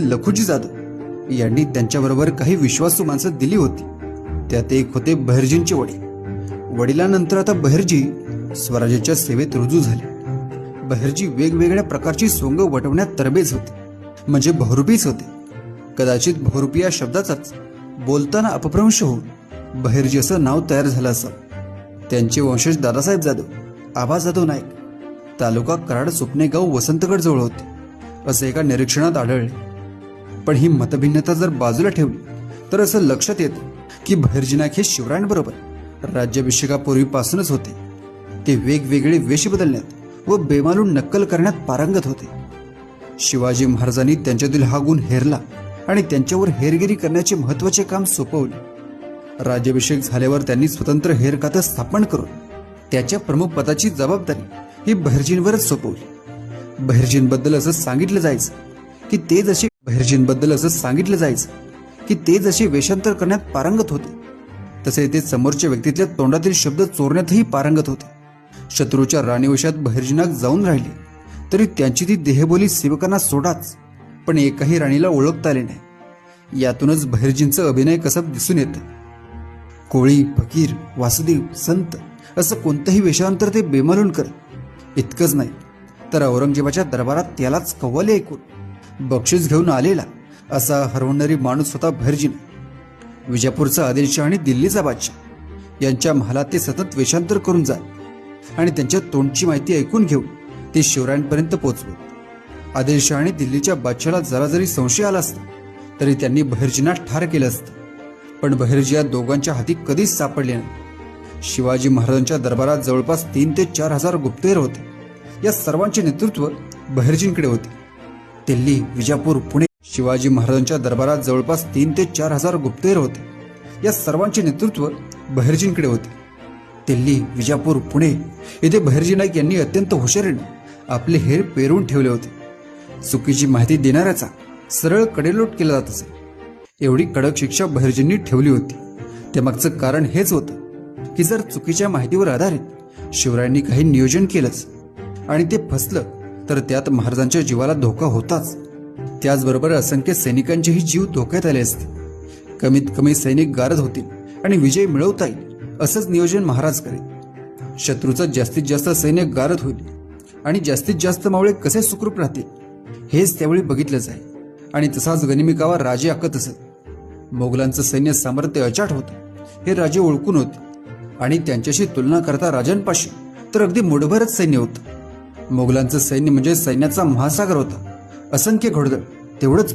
लखुजी जाधव यांनी त्यांच्याबरोबर काही विश्वासू माणसं दिली होती. त्यात एक होते बहिर्जींचे वडील. वडिलांनंतर आता बहिर्जी स्वराज्याच्या सेवेत रुजू झाले. बहिर्जी वेगवेगळ्या प्रकारची सोंग वटवण्यात तरबेज होते म्हणजे बहुरूपीच होते. कदाचित बहुरूपी या शब्दाचाच बोलताना अपभ्रंश होऊन बहिर्जी असं नाव तयार झालं असं. त्यांचे वंशज दादासाहेब जाधव आबा जाधव नाईक तालुका कराड सुपनेगाव वसंतगड जवळ होते असे एका निरीक्षणात आढळले. पण ही मतभिन्नता जर बाजूला ठेवली तर असं लक्षात येतं की बहिर्जी नाईक हे शिवरायांबरोबर राज्याभिषेकापूर्वीपासूनच होते. ते वेगवेगळे वेश बदलण्यात व बेमालून नक्कल करण्यात पारंगत होते. शिवाजी महाराजांनी त्यांच्यातील हा गुण हेरला आणि त्यांच्यावर हेरगिरी करण्याचे महत्त्वाचे काम सोपवले. राज्याभिषेक झाल्यावर त्यांनी स्वतंत्र हेर खातं स्थापन करून त्याच्या प्रमुख पदाची जबाबदारी ही बहिर्जींवरच सोपवली. बहिर्जींबद्दल असं सांगितलं जायचं की ते जसे बहिर्जींबद्दल असं सांगितलं जायचं की ते जसे वेषांतर करण्यात पारंगत होते तसे ते समोरच्या व्यक्तीतल्या तोंडातील शब्द चोरण्यातही पारंगत होते. शत्रूच्या राणीवशात बहिर्जीनाग जाऊन राहिले तरी त्यांची ती देहबोली सेवकांना सोडाच पण एकाही राणीला ओळखता आले नाही. यातूनच बहिर्जींचं अभिनय कसं दिसून येतं? कोळी फकीर वासुदेव संत असं कोणतंही वेषांतर ते बेमालून करत इतकंच नाही तर औरंगजेबाच्या दरबारात त्यालाच कव्वाली ऐकून बक्षीस घेऊन आलेला असा हरवणारी माणूस होता भैरजीन. विजापूरचा आदिलशाह आणि दिल्लीचा बादशाह. यांच्या महालात ते सतत वेषांतर करून जात आणि त्यांच्या तोंडची माहिती ऐकून घेऊन ते शिवरायांपर्यंत पोहोचवत आदिलशाह आणि दिल्लीच्या बादशाला जरा जरी संशय आला असता तरी त्यांनी बहिर्जींना ठार केलं असतं. पण बहिर्जी या दोघांच्या हाती कधीच सापडले नाही. शिवाजी महाराजांच्या दरबारात जवळपास तीन ते चार हजार गुप्तहेर होते. या सर्वांचे नेतृत्व बहिर्जींकडे होते. दिल्ली विजापूर पुणे शिवाजी महाराजांच्या दरबारात जवळपास तीन ते चार हजार गुप्तहेर होते. या सर्वांचे नेतृत्व बहिर्जींकडे होते. दिल्ली विजापूर पुणे येथे बहिर्जी नाईक यांनी अत्यंत हुशारीने आपले हेर पेरून ठेवले होते. चुकीची माहिती देणाऱ्याचा सरळ कडेलोट केला जात असे. एवढी कडक शिक्षा बहिर्जींनी ठेवली होती. त्यामागचं कारण हेच होतं की जर चुकीच्या माहितीवर आधारित शिवरायांनी काही नियोजन केलंच आणि ते फसलं तर त्यात महाराजांच्या जीवाला धोका होताच. त्याचबरोबर असंख्य सैनिकांचेही जीव धोक्यात आले असते. कमीत कमी सैनिक गारद होतील आणि विजय मिळवता येईल असंच नियोजन महाराज करेल शत्रूचं जास्तीत जास्त सैन्य गारद होईल आणि जास्तीत जास्त मावळे कसे सुखरूप राहतील हेच त्यावेळी बघितलं जाईल आणि तसाच गनिमिकावा राजे आखत असत. मोगलांचं सैन्य सामर्थ्य अचाट होतं हे राजे ओळखून होते. आणि त्यांच्याशी तुलना करता राजांपाशी तर अगदी मुठभरच सैन्य होतं. मोगलांचं सैन्य म्हणजे सैन्याचा महासागर होता. असंख्य घोडदळ तेवढंच